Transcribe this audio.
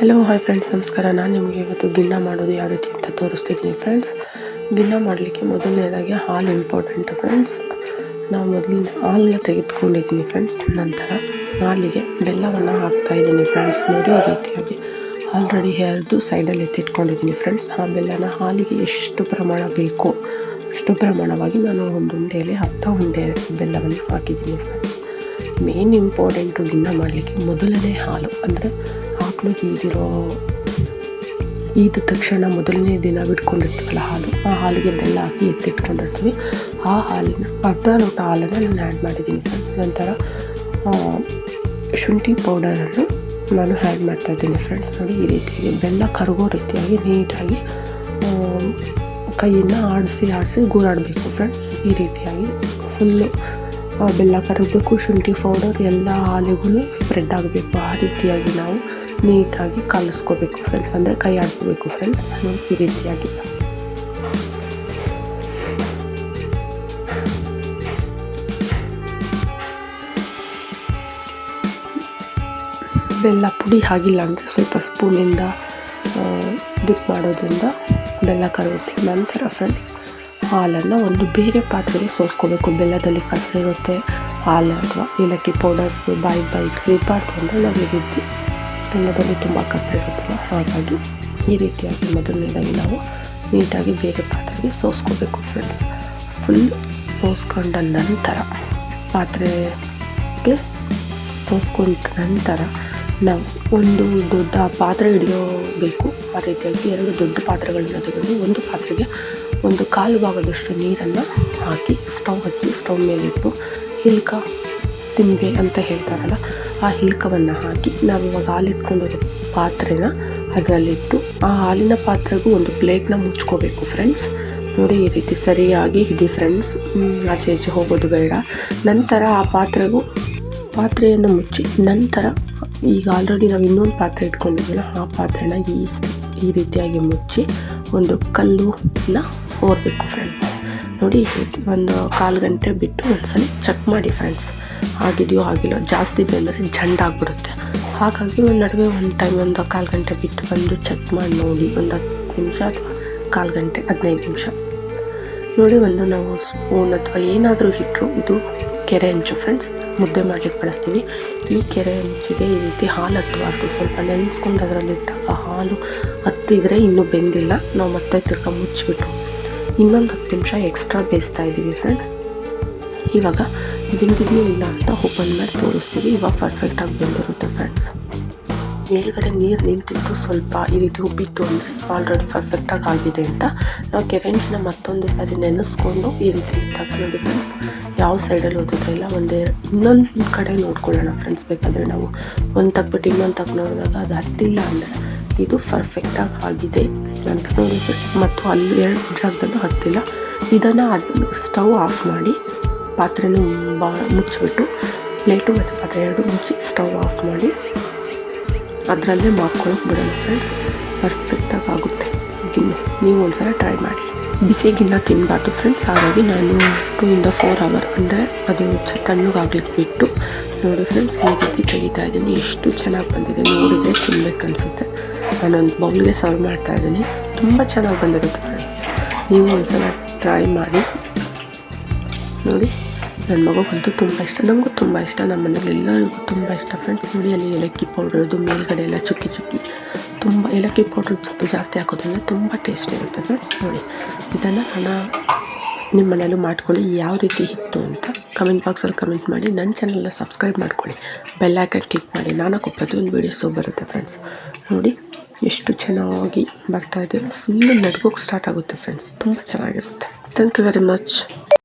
Hello hi friends ನಮಸ್ಕಾರ. ನಾನು ನಿಮಗೆ ಇವತ್ತು ಗಿಣ್ಣ ಮಾಡೋದು ಯಾವ ರೀತಿ ಅಂತ ತೋರಿಸ್ತಿದ್ದೀನಿ ಫ್ರೆಂಡ್ಸ್ ಗಿಣ್ಣ ಮಾಡಲಿಕ್ಕೆ ಮೊದಲನೇದಾಗಿ ಹಾಲು ಇಂಪಾರ್ಟೆಂಟ್ ಫ್ರೆಂಡ್ಸ್ ನಾವು ಮೊದಲು ಹಾಲನ್ನ ತೆಗೆದುಕೊಂಡಿದ್ದೀನಿ ಫ್ರೆಂಡ್ಸ್ ನಂತರ ಹಾಲಿಗೆ ಬೆಲ್ಲವನ್ನು ಹಾಕ್ತಾಯಿದ್ದೀನಿ ಫ್ರೆಂಡ್ಸ್ ನೋಡಿ, ಈ ರೀತಿಯಾಗಿ ಆಲ್ರೆಡಿ ಹೇಳ್ದು ಸೈಡಲ್ಲಿ ಎತ್ತಿಟ್ಕೊಂಡಿದ್ದೀನಿ ಫ್ರೆಂಡ್ಸ್ ಆ ಬೆಲ್ಲನ ಹಾಲಿಗೆ ಎಷ್ಟು ಪ್ರಮಾಣ ಬೇಕೋ, ಅಷ್ಟು ಪ್ರಮಾಣವಾಗಿ ನಾನು ಒಂದು ಉಂಡೆಯಲ್ಲಿ ಹತ್ತ ಉಂಡೆ ಬೆಲ್ಲವನ್ನು ಹಾಕಿದ್ದೀನಿ ಫ್ರೆಂಡ್ಸ್ ಮೇನ್ ಇಂಪಾರ್ಟೆಂಟು ಗಿಣ್ಣ ಮಾಡಲಿಕ್ಕೆ ಮೊದಲನೇ ಹಾಲು ಅಂದರೆ ಆಕಳು ಈಗಿರೋ ಈದ ತಕ್ಷಣ ಮೊದಲನೇ ದಿನ ಬಿಟ್ಕೊಂಡಿರ್ತೀವಲ್ಲ ಹಾಲು, ಆ ಹಾಲಿಗೆ ಬೆಲ್ಲ ಹಾಕಿ ಎತ್ತಿಟ್ಕೊಂಡಿರ್ತೀವಿ. ಆ ಹಾಲಿನ ಅರ್ಧ ಲೋಟ ಹಾಲನ್ನು ನಾನು ಆ್ಯಡ್ ಮಾಡಿದ್ದೀನಿ. ನಂತರ ಶುಂಠಿ ಪೌಡರನ್ನು ನಾನು ಆ್ಯಡ್ ಮಾಡ್ತಾಯಿದ್ದೀನಿ ಫ್ರೆಂಡ್ಸ್ ನೋಡಿ ಈ ರೀತಿಯಾಗಿ ಬೆಲ್ಲ ಕರಗೋ ರೀತಿಯಾಗಿ ನೀಟಾಗಿ ಕೈಯನ್ನು ಆಡಿಸಿ ಆಡಿಸಿ ಗೂರಾಡಬೇಕು ಫ್ರೆಂಡ್ಸ್ ಈ ರೀತಿಯಾಗಿ ಫುಲ್ಲು ಬೆಲ್ಲ ಕರಗಬೇಕು, ಶುಂಠಿ ಪೌಡರ್ ಎಲ್ಲ ಹಾಲಿಗೂ ಸ್ಪ್ರೆಡ್ ಆಗಬೇಕು. ಆ ರೀತಿಯಾಗಿ ನಾವು ನೀಟಾಗಿ ಕಲಿಸ್ಕೋಬೇಕು ಫ್ರೆಂಡ್ಸ್ ಅಂದರೆ ಕೈ ಆಡ್ಕೋಬೇಕು ಫ್ರೆಂಡ್ಸ್ ನೋಡಿ ಈ ರೀತಿಯಾಗಿ. ಬೆಲ್ಲ ಪುಡಿ ಆಗಿಲ್ಲ ಅಂದರೆ ಸ್ವಲ್ಪ ಸ್ಪೂನಿಂದ ಡಿಪ್ ಮಾಡೋದ್ರಿಂದ ಬೆಲ್ಲ ಕರಗುತ್ತೆ. ನಂತರ ಫ್ರೆಂಡ್ಸ್ ಹಾಲನ್ನು ಒಂದು ಬೇರೆ ಪಾತ್ರೆಗೆ ಸೋಸ್ಕೋಬೇಕು. ಬೆಲ್ಲದಲ್ಲಿ ಕಸ ಇರುತ್ತೆ ಹಾಲು ಅಥವಾ ಏಲಕ್ಕಿ ಪೌಡರ್ ಬಾಯಿ ಬಾಯಿ ಸ್ಲೀಪ್ ಅಂದರೆ ನಾವು ಈ ರೀತಿ. ಬೆಲ್ಲದಲ್ಲಿ ತುಂಬ ಕಸರಿರುತ್ತಲ್ಲ ಹಾಗಾಗಿ ಈ ರೀತಿಯಾಗಿ ಮೊದಲನೇದಾಗಿ ನಾವು ನೀಟಾಗಿ ಬೇರೆ ಪಾತ್ರೆಗೆ ಸೋಸ್ಕೋಬೇಕು ಫ್ರೆಂಡ್ಸ್ ಫುಲ್ ಸೋಸ್ಕೊಂಡ ನಂತರ ಪಾತ್ರೆಗೆ ಸೋಸ್ಕೊಂಡ ನಂತರ ನಾವು ಒಂದು ದೊಡ್ಡ ಪಾತ್ರೆ ಹಿಡಿಯೋಬೇಕು. ಆ ರೀತಿಯಾಗಿ ಎರಡು ದೊಡ್ಡ ಪಾತ್ರೆಗಳನ್ನು ತೆಗೆದು ಒಂದು ಪಾತ್ರೆಗೆ ಒಂದು ಕಾಲು ಭಾಗದಷ್ಟು ನೀರನ್ನು ಹಾಕಿ ಸ್ಟವ್ ಹಚ್ಚಿ ಸ್ಟವ್ ಮೇಲಿಟ್ಟು, ಹಿಲ್ಕ ಸಿಂಬೆ ಅಂತ ಹೇಳ್ತಾರಲ್ಲ, ಆ ಹಿಲ್ಕವನ್ನು ಹಾಕಿ ನಾವಿವಾಗ ಹಾಲಿಟ್ಕೊಂಡಿರೋ ಪಾತ್ರೆನ ಅದರಲ್ಲಿಟ್ಟು, ಆ ಹಾಲಿನ ಪಾತ್ರೆಗೂ ಒಂದು ಪ್ಲೇಟ್ನ ಮುಚ್ಕೋಬೇಕು ಫ್ರೆಂಡ್ಸ್ ನೋಡಿ ಈ ರೀತಿ ಸರಿಯಾಗಿ ಹಿಡಿ ಫ್ರೆಂಡ್ಸ್ ಆಚೆ ಈಚೆ ಹೋಗೋದು ಬೇಡ. ನಂತರ ಆ ಪಾತ್ರೆಗೂ ಪಾತ್ರೆಯನ್ನು ಮುಚ್ಚಿ ನಂತರ ಈಗ ಆಲ್ರೆಡಿ ನಾವು ಇನ್ನೊಂದು ಪಾತ್ರೆ ಇಟ್ಕೊಂಡಿದ್ದೀವಲ್ಲ ಆ ಪಾತ್ರೆನ ಈ ಈ ರೀತಿಯಾಗಿ ಮುಚ್ಚಿ ಒಂದು ಕಲ್ಲುನ ಓರಬೇಕು ಫ್ರೆಂಡ್ಸ್ ನೋಡಿ, ಒಂದು ಕಾಲು ಗಂಟೆ ಬಿಟ್ಟು ಒಂದ್ಸಲ ಚೆಕ್ ಮಾಡಿ ಫ್ರೆಂಡ್ಸ್ ಆಗಿದೆಯೋ ಆಗಿಲ್ಲ ಜಾಸ್ತಿ ಬೆಂದರೆ ಜಂಡಾಗ್ಬಿಡುತ್ತೆ ಹಾಗಾಗಿ ಒಂದು ನಡುವೆ ಒಂದು ಟೈಮ್ ಒಂದು ಕಾಲು ಗಂಟೆ ಬಿಟ್ಟು ಬಂದು ಚೆಕ್ ಮಾಡಿ ನೋಡಿ, ಒಂದು ಹತ್ತು ನಿಮಿಷ ಅಥವಾ ಕಾಲು ಗಂಟೆ, ಹದಿನೈದು ನಿಮಿಷ. ನೋಡಿ, ಒಂದು ನಾವು ಸ್ಪೂನ್ ಅಥವಾ ಏನಾದರೂ ಇಟ್ಟರು ಇದು ಕೆರೆ ಹಂಚು ಫ್ರೆಂಡ್ಸ್ ಮುದ್ದೆ ಮಾಡಲಿಕ್ಕೆ ಬಳಸ್ತೀವಿ. ಈ ಕೆರೆ ಹಂಚಿಗೆ ಈ ರೀತಿ ಹಾಲು ಹತ್ತಬಾರ್ದು. ಸ್ವಲ್ಪ ನೆನೆಸ್ಕೊಂಡು ಅದರಲ್ಲಿ ಇಟ್ಟಾಗ ಹಾಲು ಹತ್ತಿದರೆ ಇನ್ನೂ ಬೆಂದಿಲ್ಲ. ನಾವು ಮತ್ತೆ ತಿರ್ಗ ಮುಚ್ಚಿಬಿಟ್ಟು ಇನ್ನೊಂದು ಹತ್ತು ನಿಮಿಷ ಎಕ್ಸ್ಟ್ರಾ ಬೇಯಿಸ್ತಾ ಇದ್ದೀವಿ ಫ್ರೆಂಡ್ಸ್ ಇವಾಗ ಬೆಂದಿದೆಯೋ ಇಲ್ಲ ಅಂತ ಓಪನ್ ಮಾಡಿ ತೋರಿಸ್ತೀವಿ. ಇವಾಗ ಪರ್ಫೆಕ್ಟಾಗಿ ಬೆಂದಿರುತ್ತೆ ಫ್ರೆಂಡ್ಸ್ ಮೇಲ್ಗಡೆ ನೀರು ನಿಂತಿತ್ತು ಸ್ವಲ್ಪ ಈ ರೀತಿ ಉಬ್ಬಿತ್ತು ಅಂದರೆ ಆಲ್ರೆಡಿ ಪರ್ಫೆಕ್ಟಾಗಿ ಆಗಿದೆ ಅಂತ. ನಾವು ಕೆರೆಂಚ್ನ ಮತ್ತೊಂದು ಸಾರಿ ನೆನೆಸ್ಕೊಂಡು ಈ ರೀತಿ ಇಟ್ಟಾಗ ನೋಡಿ ಫ್ರೆಂಡ್ಸ್ ಯಾವ ಸೈಡಲ್ಲಿ ಇಲ್ಲ, ಒಂದೇ ಇನ್ನೊಂದು ಕಡೆ ನೋಡ್ಕೊಳ್ಳೋಣ ಫ್ರೆಂಡ್ಸ್ ಬೇಕಾದರೆ ನಾವು ಒಂದು ತಗ್ಬಿಟ್ಟು ಇನ್ನೊಂದು ತಗ್ ನೋಡಿದಾಗ ಅದು ಹತ್ತಿಲ್ಲ ಅಂದರೆ ಇದು ಪರ್ಫೆಕ್ಟಾಗಿ ಆಗಿದೆ. ಅಂತ ನೋಡಿದ್ರೆ ಮತ್ತು ಅಲ್ಲಿ ಎರಡು ಜಾಗದಲ್ಲೂ ಹತ್ತಿಲ್ಲ ಇದನ್ನು ಅದು ಸ್ಟವ್ ಆಫ್ ಮಾಡಿ ಪಾತ್ರೆನೂ ಬಾ ಮುಚ್ಚಿಬಿಟ್ಟು ಪ್ಲೇಟು ಮತ್ತು ಪಾತ್ರೆ ಎರಡು ಮುಚ್ಚಿ ಸ್ಟವ್ ಆಫ್ ಮಾಡಿ ಅದರಲ್ಲೇ ಮಾಡ್ಕೊಳ್ಳೋಕೆ ಬಿಡೋಣ ಫ್ರೆಂಡ್ಸ್ ಪರ್ಫೆಕ್ಟಾಗಿ ಆಗುತ್ತೆ. ನೀವು ಒಂದ್ಸಲ ಟ್ರೈ ಮಾಡಿ. ಬಿಸಿ ಗಿನ್ನ ತಿನ್ನಬಾರ್ದು ಫ್ರೆಂಡ್ಸ್ ಹಾಗಾಗಿ ನಾನು ಟೂ ಇಂದ ಫೋರ್ ಅವರ್ ಅಂದರೆ ಅದು ತಣ್ಣಗಾಗ್ಲಿಕ್ಕೆ ಬಿಟ್ಟು, ನೋಡಿ ಫ್ರೆಂಡ್ಸ್ ಈ ರೀತಿ ತೆಗಿತಾ ಇದ್ದೀನಿ. ಎಷ್ಟು ಚೆನ್ನಾಗಿ ಬಂದಿದೆ ನೋಡಿದರೆ ತಿನ್ಬೇಕು ಅನಿಸುತ್ತೆ. ನಾನೊಂದು ಬೌಲ್ಗೆ ಸರ್ವ್ ಮಾಡ್ತಾ ಇದ್ದೀನಿ. ತುಂಬ ಚೆನ್ನಾಗಿ ಬಂದಿರುತ್ತೆ ಫ್ರೆಂಡ್ಸ್ ನೀವು ಒಂದ್ಸಲ ಟ್ರೈ ಮಾಡಿ. ನೋಡಿ ನನ್ನ ಮಗುಗಂತೂ ತುಂಬ ಇಷ್ಟ. ನಮಗೂ ತುಂಬ ಇಷ್ಟ. ನಮ್ಮ ಮನೇಲಿ ಎಲ್ಲರಿಗೂ ತುಂಬ ಇಷ್ಟ ಫ್ರೆಂಡ್ಸ್ ನೋಡಿ ಅಲ್ಲಿ ಏಲಕ್ಕಿ ಪೌಡ್ರದು ಮೇಲ್ಗಡೆ ಎಲ್ಲ ಚುಕ್ಕಿ ಚುಕ್ಕಿ. ತುಂಬ ಏಲಕ್ಕಿ ಪೌಡ್ರ್ ಸ್ವಲ್ಪ ಜಾಸ್ತಿ ಹಾಕೋದ್ರಿಂದ ತುಂಬ ಟೇಸ್ಟ್ ಇರುತ್ತೆ ಫ್ರೆಂಡ್ಸ್ ನೋಡಿ, ಇದನ್ನು ನಾನು ನಿಮ್ಮ ಮನೇಲೂ ಮಾಡ್ಕೊಳ್ಳಿ, ಯಾವ ರೀತಿ ಇತ್ತು ಅಂತ ಕಮೆಂಟ್ ಬಾಕ್ಸಲ್ಲಿ ಕಮೆಂಟ್ ಮಾಡಿ, ನನ್ನ ಚಾನಲ್ನ ಸಬ್ಸ್ಕ್ರೈಬ್ ಮಾಡ್ಕೊಳ್ಳಿ ಬೆಲ್ ಐಕನ್ ಕ್ಲಿಕ್ ಮಾಡಿ, ನಾನು ಪ್ರತಿಯೊಂದು ವೀಡಿಯೋಸು ಬರುತ್ತೆ ಫ್ರೆಂಡ್ಸ್ ನೋಡಿ, ಎಷ್ಟು ಚೆನ್ನಾಗಿ ಬರ್ತಾಯಿದೆ ಫುಲ್ಲು ನಡ್ಗೋಕ್ಕೆ ಸ್ಟಾರ್ಟ್ ಆಗುತ್ತೆ ಫ್ರೆಂಡ್ಸ್ ತುಂಬ ಚೆನ್ನಾಗಿರುತ್ತೆ. Thank you very much